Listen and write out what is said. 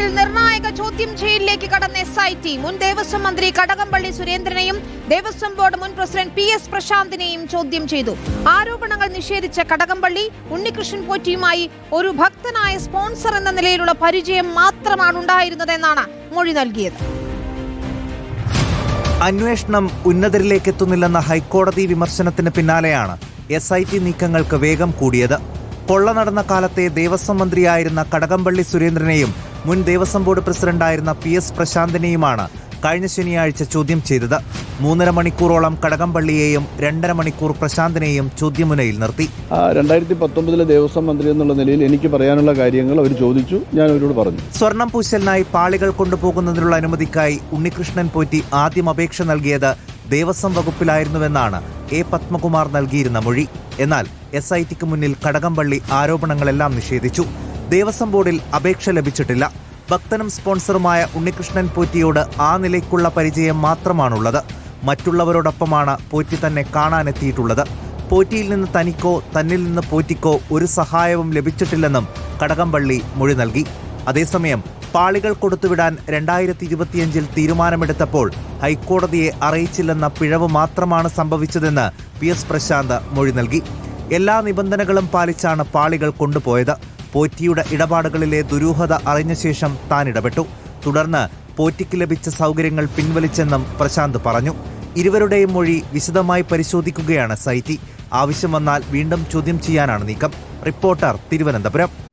കേസിൽ നിർണായക ചോദ്യം ചെയ്യലിലേക്ക് കടന്ന എസ് ഐ ടി മുൻ ദേവസ്വം മന്ത്രി കടകംപള്ളി സുരേന്ദ്രനെയും ദേവസ്വം ബോർഡ് മുൻ പ്രസിഡന്റ് പി എസ് പ്രശാന്തിനെയും ചോദ്യം ചെയ്തു. ആരോപണങ്ങൾ നിഷേധിച്ച കടകംപള്ളി ഉണ്ണികൃഷ്ണൻ പോറ്റിയുമായി ഒരു ഭക്തനായ സ്പോൺസർ എന്ന നിലയിലുള്ള പരിചയം മാത്രമാണ് ഉണ്ടായിരുന്നതെന്നാണ് മൊഴി നൽകിയത്. അന്വേഷണം ഉന്നതരിലേക്ക് എത്തുന്നില്ലെന്ന ഹൈക്കോടതി വിമർശനത്തിന് പിന്നാലെയാണ് എസ് ഐ ടി നീക്കങ്ങൾക്ക് വേഗം കൂടിയത്. കൊള്ള നടന്ന കാലത്തെ ദേവസ്വം മന്ത്രിയായിരുന്ന കടകംപള്ളി സുരേന്ദ്രനെയും മുൻ ദേവസ്വം ബോർഡ് പ്രസിഡന്റായിരുന്ന പി എസ് പ്രശാന്തിനെയുമാണ് കഴിഞ്ഞ ശനിയാഴ്ച ചോദ്യം ചെയ്തത്. മൂന്നര മണിക്കൂറോളം കടകംപള്ളിയെയും രണ്ടര മണിക്കൂർ പ്രശാന്തിനെയും ചോദ്യമുനയിൽ നിർത്തി. രണ്ടായിരത്തി പത്തൊമ്പതിലെ ദേവസ്വം മന്ത്രി എന്നുള്ള നിലയിൽ എനിക്ക് പറയാനുള്ള കാര്യങ്ങൾ അവർ ചോദിച്ചു ഞാൻ അവരോട് പറഞ്ഞു. സ്വർണം പൂശലിനായി പാളികൾ കൊണ്ടുപോകുന്നതിനുള്ള അനുമതിക്കായി ഉണ്ണികൃഷ്ണൻ പോറ്റി ആദ്യം അപേക്ഷ നൽകിയത് ദേവസ്വം വകുപ്പിലായിരുന്നുവെന്നാണ് എ പത്മകുമാർ നൽകിയിരുന്ന മൊഴി. എന്നാൽ എസ് ഐ ടിക്ക് മുന്നിൽ കടകംപള്ളി ആരോപണങ്ങളെല്ലാം നിഷേധിച്ചു. ദേവസ്വം ബോർഡിൽ അപേക്ഷ ലഭിച്ചിട്ടില്ല. ഭക്തനും സ്പോൺസറുമായ ഉണ്ണികൃഷ്ണൻ പോറ്റിയോട് ആ നിലയ്ക്കുള്ള പരിചയം മാത്രമാണുള്ളത്. മറ്റുള്ളവരോടൊപ്പമാണ് പോറ്റി തന്നെ കാണാനെത്തിയിട്ടുള്ളത്. പോറ്റിയിൽ നിന്ന് തനിക്കോ തന്നിൽ നിന്ന് പോറ്റിക്കോ ഒരു സഹായവും ലഭിച്ചിട്ടില്ലെന്നും കടകംപള്ളി മൊഴി നൽകി. അതേസമയം പാളികൾ കൊടുത്തുവിടാൻ രണ്ടായിരത്തി ഇരുപത്തിയഞ്ചിൽ തീരുമാനമെടുത്തപ്പോൾ ഹൈക്കോടതിയെ അറിയിച്ചില്ലെന്ന പിഴവ് മാത്രമാണ് സംഭവിച്ചതെന്ന് പി എസ് പ്രശാന്ത് മൊഴി നൽകി. എല്ലാ നിബന്ധനകളും പാലിച്ചാണ് പാളികൾ കൊണ്ടുപോയത്. പോറ്റിയുടെ ഇടപാടുകളിലെ ദുരൂഹത അറിഞ്ഞ ശേഷം താൻ ഇടപെട്ടു. തുടർന്ന് പോറ്റിക്ക് ലഭിച്ച സൗകര്യങ്ങൾ പിൻവലിച്ചെന്നും പ്രശാന്ത് പറഞ്ഞു. ഇരുവരുടെയും മൊഴി വിശദമായി പരിശോധിക്കുകയാണ് സൈറ്റി ആവശ്യം വന്നാൽ വീണ്ടും ചോദ്യം ചെയ്യാനാണ് നീക്കം. റിപ്പോർട്ടർ തിരുവനന്തപുരം.